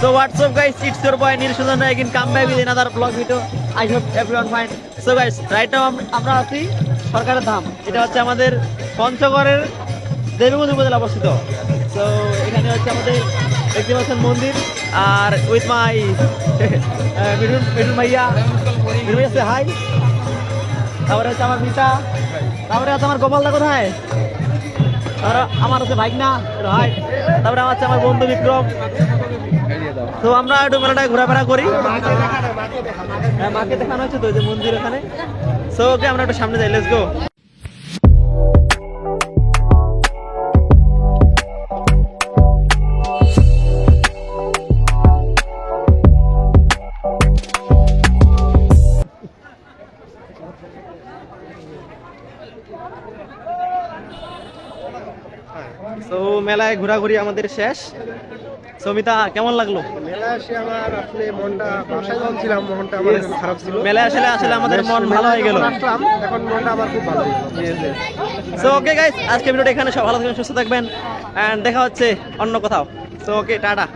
So what's up guys, it's your boy Nil Sudan again come back with another vlog video. I hope everyone fine. So guys, right now আম- আমরা আছি সরকারের ধাম। এটা হচ্ছে আমাদের পঞ্চগড়ের দেবীগঞ্জ উপজেলা অবস্থিত। তো এখানে হচ্ছে আমাদের দেখতে পাচ্ছেন মন্দির আর উইথ মাই মিঠুন মিঠুন ভাইয়া। মিঠুন ভাইয়া হাই তারপরে হচ্ছে আমার মিতা। তারপরে আছে আমার গোপালদা কোথায়? আর আমার আছে ভাই না হাই তারপরে আমার আছে আমার বন্ধু বিক্রম। তো আমরা একটু মেলাটায় ঘোরাফেরা করি। হ্যাঁ মাকে দেখানো হচ্ছে তো যে মন্দির ওখানে। সো ওকে আমরা একটু সামনে যাই লেটস গো তো মেলায় ঘোরাঘুরি আমাদের শেষ। সমিতা কেমন লাগল? মেলা এসে আমার আসলে মনটা বাসায় যখন ছিলাম মনটা আমার একটু খারাপ ছিল। মেলায় আসলে আসলে আমাদের মন ভালো হয়ে গেল। আসলাম এখন মনটা আমার খুব ভালো সো ওকে গাইস আজকে ভিডিওটা এখানে সব ভালো থাকবেন সুস্থ থাকবেন এন্ড দেখা হচ্ছে অন্য কোথাও। So okay tata.